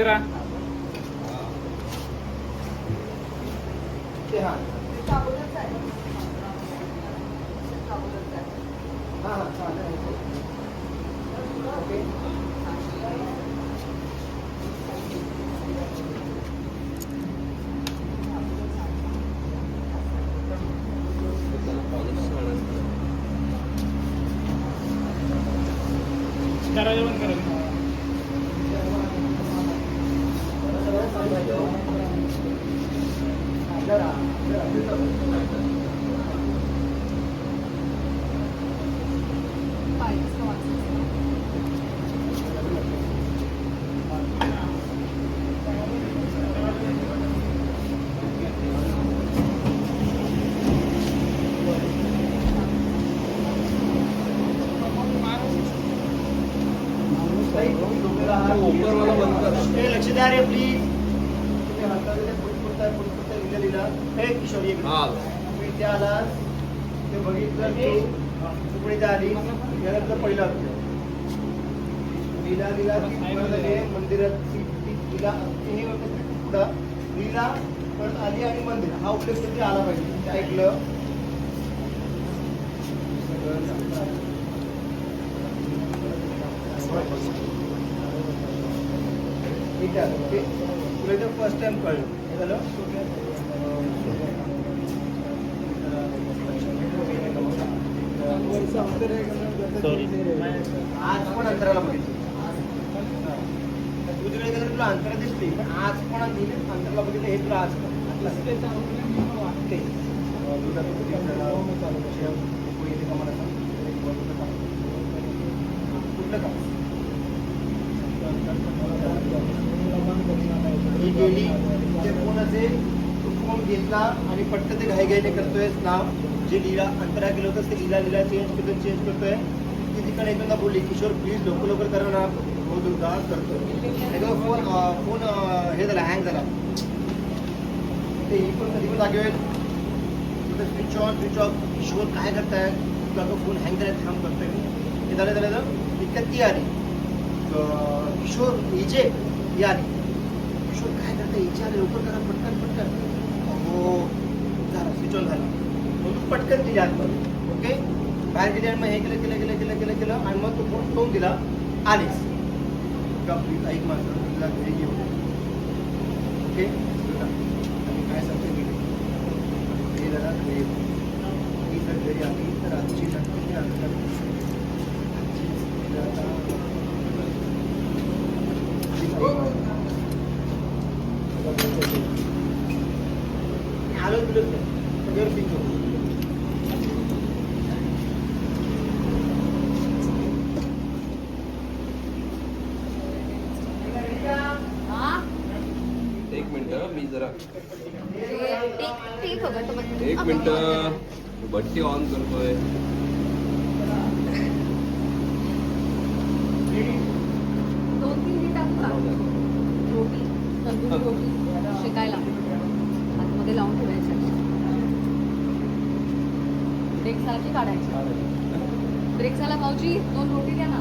करा ते हा साबुदाणाच लक्ष द्या रे प्लीज तुम्ही हातामध्ये पुटपुटताय पुटपुटताय लिहिलं हे किशोर इथे आलात ते बघितलं तू. तुकडे इथे आली. यानंतर पहिला लीला लीला ती मंदिरात ती- ती- लीला परत आली आणि मंदिर. हा उल्लेख तिथे आला पाहिजे? ते ऐकलं. ठीक आहे. तुला फर्स्ट टाइम कळलं. झालं? आज पण अंतराला बघितलं. तुझ्याकडे गेलं तुला अंतर पण आज पण अंतराला बघितलं हे तुला आज वाटते घेतला आणि पटकन ते घाईघाईने करतोय. नाव जे लीला अंतरा गेलं होतं लीला लीला चेंज करतोय चेंज करतोय. ती तिकडे किशोर प्लीज़ लवकर लवकर करा ना. हो दुर्गा करतो फ़ोन फ़ोन हे ही switch on switch off Kishor तो फ़ोन हँग थांब करतोय हे झालं झालं तर इतक्यात अं, किशोर ही किशोर करा पटकन पटकन. हो झाला स्विच ऑन झाला. मग तू पटकन दिली आतमध्ये ओके बाहेर गेली आणि मग हे केलं केलं केलं केलं केलं केलं आणि मग तो फोन तोंड दिला आलीस. का प्लीज ऐक माझं तुला घरी घेऊ ओके आणि काय सांगते मी? हे जरा घरी येऊ मी जर घरी आली तर आजची नक्की ती अंतर आलो तुला सगळं ठीक होतं. हा? एक मिनिट मी जरा ते- ठीक ठीक होतं तर मग- एक मिनिट. भट्टी ऑन करतोय. शिकायला. आतमध्ये लावून ठेवायचं. ब्रेक सारखी काढायची? ब्रेक झाला भाऊजी दोन रोटी द्या ना.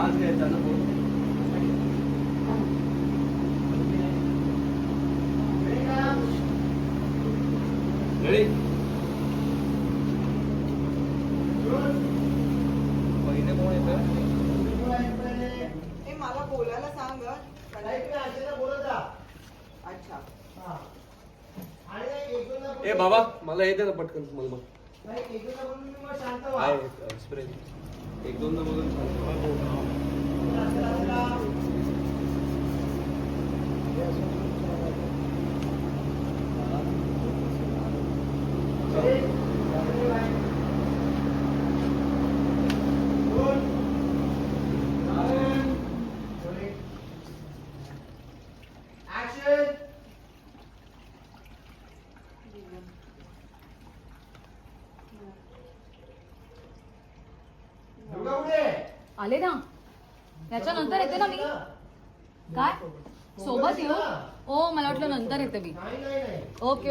आज घ्यायचा ना रेडी पहिले कोण येतं? मला बोलायला सांग. अच्छा. हा. ए बाबा मला येते ना पटकन मला मग नाही, एक दोनदा बोलून शांत व्हा. आहे स्प्रे एक दोनदा बोलून सांगतो. चला, चला. Action! दुर्गा कुठे आहे? आले ना? याच्यानंतर येते ना मी? काय? सोबत येऊ? ओ मला वाटलं नंतर येते मी. नाही ओके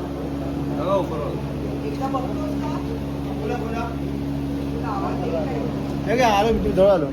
हो बरोबर. आलो मी तुम्ही जवळ आलो.